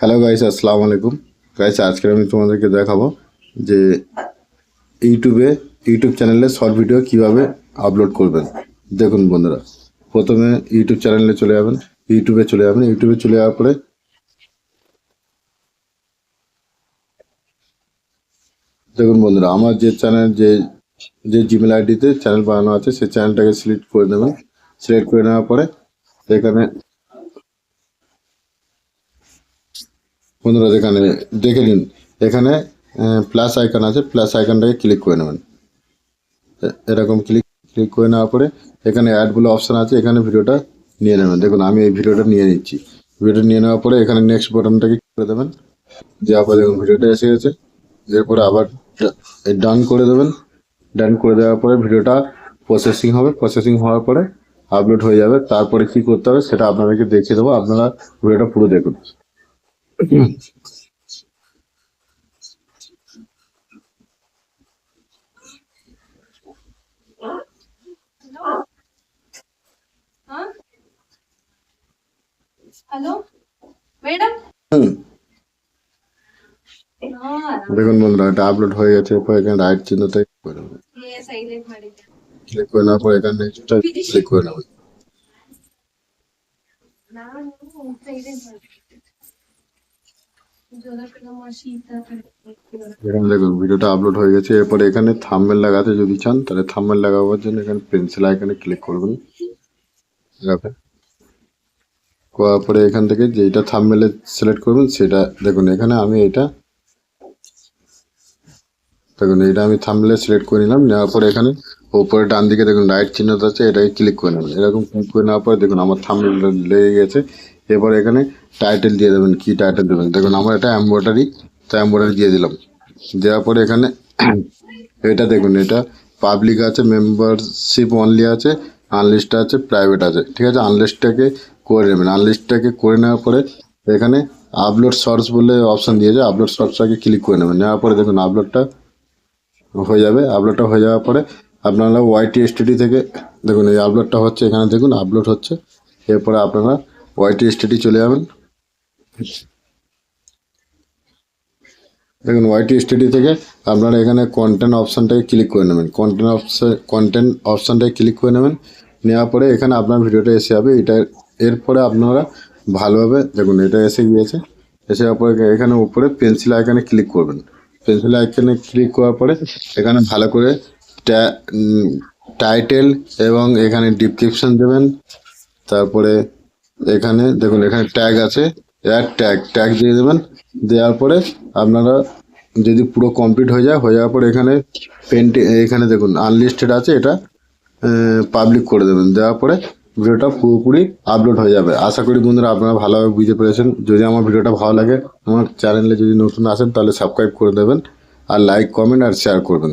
Hello guys আসসালামু আলাইকুম guys আজকে আমি তোমাদেরকে দেখাবো যে ইউটিউবে ইউটিউব চ্যানেলে শর্ট ভিডিও কীভাবে আপলোড করবেন। দেখুন বন্ধুরা, প্রথমে ইউটিউব চ্যানেলে চলে যাবেন ইউটিউবে চলে যাবেন। ইউটিউবে চলে যাওয়ার পরে দেখুন বন্ধুরা, আমার যে চ্যানেল যে যে জিমেল আইডিতে চ্যানেল বানানো আছে, সেই চ্যানেলটাকে সিলেক্ট করে নেবেন। সিলেক্ট করে নেওয়ার পরে এখানে বন্ধুরা এখানে দেখে নিন, এখানে প্লাস আইকন আছে প্লাস আইকনটাকে ক্লিক করে নেবেন। এরকম ক্লিক ক্লিক করে নেওয়ার পরে এখানে অ্যাডগুলো অপশান আছে, এখানে ভিডিওটা নিয়ে নেবেন। দেখুন, আমি এই ভিডিওটা নিয়ে নিচ্ছি। ভিডিওটা নিয়ে নেওয়ার পরে এখানে নেক্সট বাটনটাকে করে দেবেন। দেওয়ার পরে দেখুন, ভিডিওটা এসে গেছে। এরপরে আবার ডান করে দেবেন। ডান করে দেওয়ার পরে ভিডিওটা প্রসেসিং হবে। প্রসেসিং হওয়ার পরে আপলোড হয়ে যাবে। তারপরে কি করতে হবে, সেটা আপনাদেরকে দেখিয়ে দেবো। আপনারা ভিডিওটা পুরো দেখুন। দেখুন বন্ধুরা এটা আপলোড হয়ে গেছে এখানে রাইট চিহ্নতে ক্লিক করে ক্লিক করে পর এখানে এখানে দেখুন, ভিডিওটা আপলোড হয়ে গেছে। এরপরে এখানে থাম্বনেল লাগাতে যদি চান, তাহলে থাম্বনেল লাগাবার জন্য এখানে পেন্সিল ক্লিক করবেন। করার পরে এখান থেকে যেটা থাম্বনেলে সিলেক্ট করবেন, সেটা দেখুন, এখানে আমি এটা, দেখুন, এটা আমি থাম্বনেলে সিলেক্ট করে নিলাম। নেওয়ার পরে এখানে উপরে ডান দিকে দেখুন রাইট চিহ্নটা আছে, এটাকে ক্লিক করে নেবেন। এরকম ক্লিক করে নেওয়ার পরে দেখুন, আমার থাম্বনেল লেগে গেছে। এরপর এখানে টাইটেল দিয়ে দেবেন কি টাইটেল দেবেন। দেখুন, আমার এটা এম্ব্রয়ডারি তো এম্ব্রয়ডারি দিয়ে দিলাম। দেওয়ার পরে এখানে এটা দেখুন, এটা পাবলিক আছে মেম্বারশিপ অনলি আছে আনলিস্ট আছে প্রাইভেট আছে। ঠিক আছে আনলিস্টটাকে করে নেবেন। আনলিস্টটাকে করে নেওয়ার পরে এখানে আপলোড শর্টস বলে অপশান দিয়েছে আপলোড শর্টসটাকে ক্লিক করে নেবেন। নেওয়ার পরে দেখুন আপলোডটা হয়ে যাবে। আপলোডটা হয়ে যাওয়ার পরে আপনারা ওয়াইটি স্টাডি থেকে, দেখুন, এই আপলোডটা হচ্ছে এখানে, দেখুন আপলোড হচ্ছে। এরপরে আপনারা ওয়াইটি স্টাডি চলে যাবেন। দেখুন ওয়াইটি স্টাডি থেকে আপনারা এখানে কন্টেন্ট অপশানটাকে ক্লিক করে নেবেন। কন্টেন্ট অপশান কন্টেন্ট অপশানটাকে ক্লিক করে নেবেন। নেওয়ার পরে এখানে আপনার ভিডিওটা এসে যাবে। এটা এরপরে আপনারা ভালোভাবে দেখুন, এটা এসে গিয়েছে। এসে যাওয়ার পরে এখানে উপরে পেন্সিল আইকনে ক্লিক করবেন। পেন্সিল আইকনে ক্লিক করার পরে এখানে ভালো করে টাইটেল এবং এখানে ডিসক্রিপশন দেবেন। তারপরে এখানে দেখুন, এখানে ট্যাগ আছে। অ্যাড ট্যাগ ট্যাগ দিয়ে দেবেন। দেওয়ার পরে আপনারা যদি পুরো কমপ্লিট হয়ে যায়, হয়ে যাওয়ার পরে এখানে পেন্টি এখানে দেখুন আনলিস্টেড আছে এটা পাবলিক করে দেবেন। দেওয়ার পরে ভিডিওটা পুরোপুরি আপলোড হয়ে যাবে। আশা করি বন্ধুরা আপনারা ভালোভাবে বুঝতে পেরেছেন। যদি আমার ভিডিওটা ভালো লাগে, আমার চ্যানেলে যদি নতুন আসেন, তাহলে সাবস্ক্রাইব করে দেবেন। আর লাইক কমেন্ট আর শেয়ার করবেন।